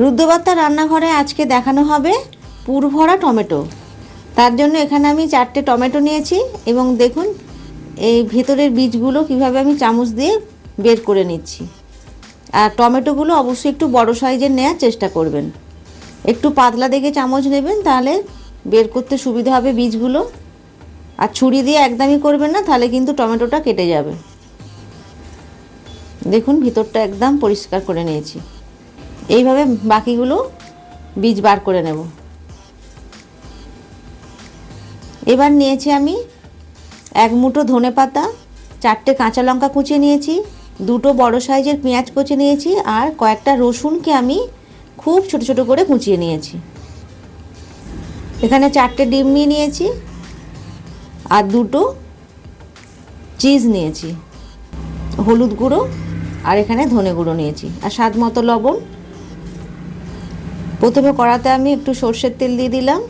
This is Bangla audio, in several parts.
রুদ্রবার্তা রান্নাঘরে আজকে দেখানো হবে পুর ভরা টমেটো। তার জন্য এখানে আমি চারটে টমেটো নিয়েছি এবং দেখুন, এই ভেতরের বীজগুলো কীভাবে আমি চামচ দিয়ে বের করে নিচ্ছি। আর টমেটোগুলো অবশ্যই একটু বড় সাইজের নেওয়ার চেষ্টা করবেন। একটু পাতলা দেখে চামচ নেবেন, তাহলে বের করতে সুবিধা হবে বীজগুলো। আর ছুরি দিয়ে একদমই করবেন না, তাহলে কিন্তু টমেটোটা কেটে যাবে। দেখুন, ভিতরটা একদম পরিষ্কার করে নিয়েছি। এইভাবে বাকিগুলো বীজ বার করে নেব। এবার নিয়েছি আমি এক মুঠো ধনে পাতা, চারটে কাঁচা লঙ্কা কুচিয়ে নিয়েছি, দুটো বড় সাইজের পেঁয়াজ কুচিয়ে নিয়েছি আর কয়েকটা রসুনকে আমি খুব ছোট ছোট করে কুচিয়ে নিয়েছি। এখানে চারটে ডিম নিয়ে নিয়েছি আর দুটো চিজ নিয়েছি, হলুদ গুঁড়ো আর এখানে ধনে গুঁড়ো নিয়েছি। আর স্বাদ মতো লবণ প্রথমে কড়াতে আমি একটু সর্ষের তেল দিয়ে দিলাম।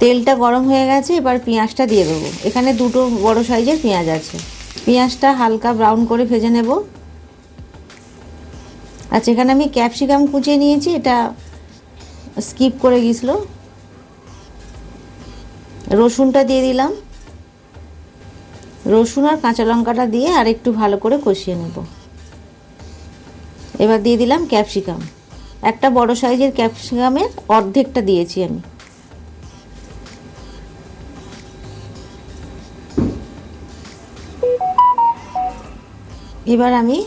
তেলটা গরম হয়ে গেছে, এবার পেঁয়াজটা দিয়ে দেবো। এখানে দুটো বড় সাইজের পেঁয়াজ আছে। পেঁয়াজটা হালকা ব্রাউন করে ভেজে নেব। আচ্ছা এখানে আমি ক্যাপসিকাম কুচিয়ে নিয়েছি, এটা স্কিপ করে গেছিল। রসুনটা দিয়ে দিলাম। রসুন আর কাঁচা লঙ্কাটা দিয়ে আর একটু ভালো করে কষিয়ে নেব। এবার দিয়ে দিলাম ক্যাপসিকাম। একটা বড় সাইজের ক্যাপসিকামের অর্ধেকটা দিয়েছি আমি। এবার আমি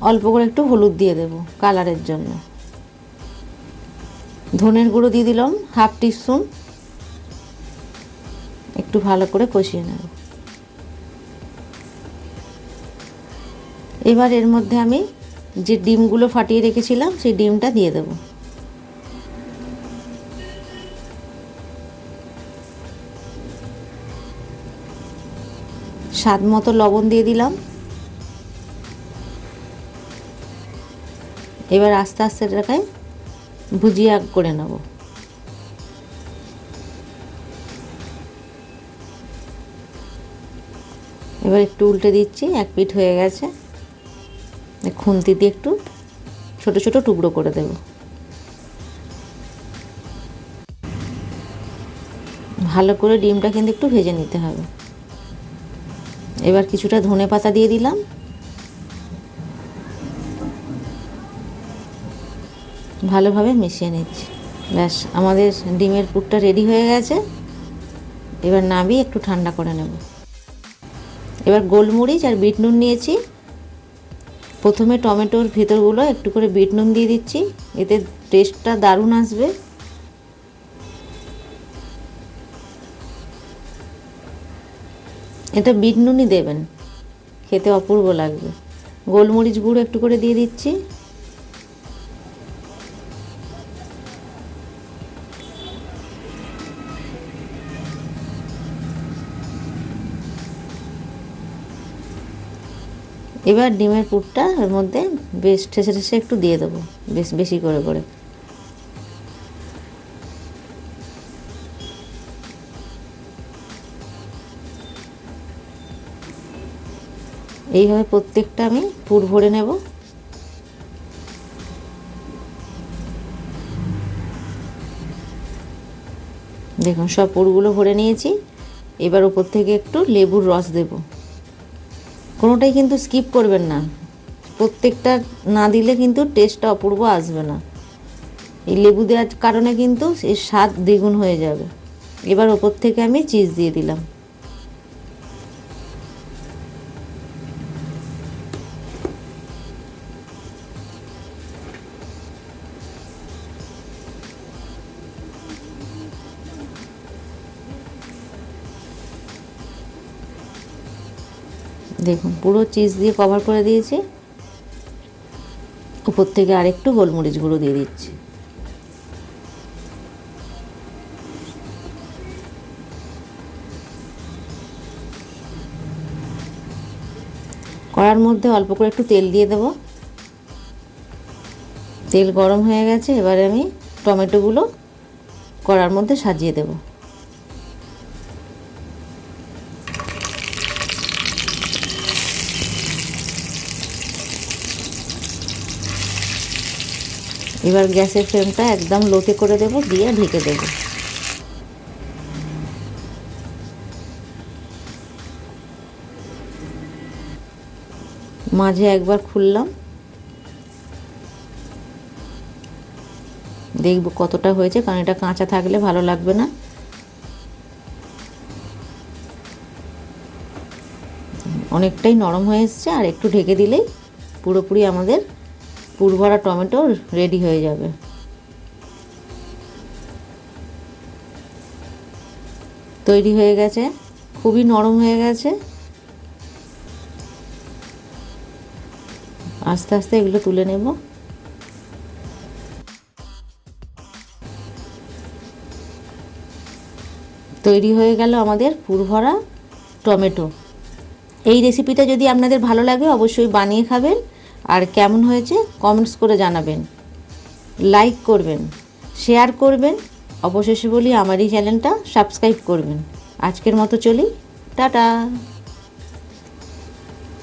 অল্প করে একটু হলুদ দিয়ে দেব কালারের জন্য। ধনের গুঁড়ো দিয়ে দিলাম হাফ টিস্পুন। একটু ভালো করে কষিয়ে নেব। এবার এর মধ্যে আমি যে ডিমগুলো ফাটিয়ে রেখেছিলাম, সেই ডিমটা দিয়ে দেব। স্বাদ মতো লবণ দিয়ে দিলাম। এবার আস্তে আস্তে এটাকে ভুজিয়া করে নেব। এবার একটু উল্টে দিচ্ছি, এক পিঠ হয়ে গেছে। খুন্তি দিয়ে একটু ছোট ছোট টুকরো করে দেব। ভালো করে ডিমটা কিন্তু একটু ভেজে নিতে হবে। এবার কিছুটা ধনে পাতা দিয়ে দিলাম। ভালোভাবে মিশিয়ে নিচ্ছি। ব্যাস, আমাদের ডিমের পুরটা রেডি হয়ে গেছে। এবার নামিয়ে একটু ঠান্ডা করে নেব। এবার গোলমরিচ আর বিট নুন নিয়েছি। প্রথমে টমেটোর ভেতরগুলো একটু করে বিট নুন দিয়ে দিচ্ছি, এতে টেস্টটা দারুণ আসবে। এটা বিট নুনই দেবেন, খেতে অপূর্ব লাগবে। গোলমরিচ গুঁড়ো একটু করে দিয়ে দিচ্ছি। এবার ডিমের পুরটা এর মধ্যে বেশ ঠেসে ঠেসে একটু দিয়ে দেবো, বেশ বেশি করে করে। এইভাবে প্রত্যেকটা আমি পুর ভরে নেব। দেখুন, সব পুরগুলো ভরে নিয়েছি। এবার ওপর থেকে একটু লেবুর রস দেবো। কোনোটাই কিন্তু স্কিপ করবেন না। প্রত্যেকটা না দিলে কিন্তু টেস্টটা অপূর্ব আসবে না। এই লেবু দেওয়ার কারণে কিন্তু এর স্বাদ দ্বিগুণ হয়ে যাবে। এবার ওপর থেকে আমি চিজ দিয়ে দিলাম। দেখুন, পুরো চিজ দিয়ে কভার করে দিয়েছি। উপর থেকে আরেকটু গোলমরিচ গুঁড়ো দিয়ে দিচ্ছি। কড়ার মধ্যে অল্প করে একটু তেল দিয়ে দেব। তেল গরম হয়ে গেছে, এবারে আমি টমেটোগুলো কড়ার মধ্যে সাজিয়ে দেবো। এবার গ্যাসের ফ্লেমটা একদম লোতে করে দেব, দিয়ে ঢেকে দেবো। মাঝে একবার খুললাম। দেখব কতটা হয়েছে, কারণ এটা কাঁচা থাকলে ভালো লাগবে না। অনেকটাই নরম হয়ে এসছে, আর একটু ঢেকে দিলেই পুরোপুরি আমাদের পুরভরা টমেটো রেডি হয়ে যাবে। তৈরি হয়ে গেছে, খুবই নরম হয়ে গেছে। আস্তে আস্তে এগুলো তুলে নেব। তৈরি হয়ে গেল আমাদের পুরভরা টমেটো। এই রেসিপিটা যদি আপনাদের ভালো লাগে, অবশ্যই বানিয়ে খাবেন। আর কেমন হয়েছে কমেন্টস করে জানাবেন। লাইক করবেন শেয়ার করবেন, অবশেষে বলি আমার এই চ্যানেলটা সাবস্ক্রাইব করবেন। আজকের মতো চলি, টাটা।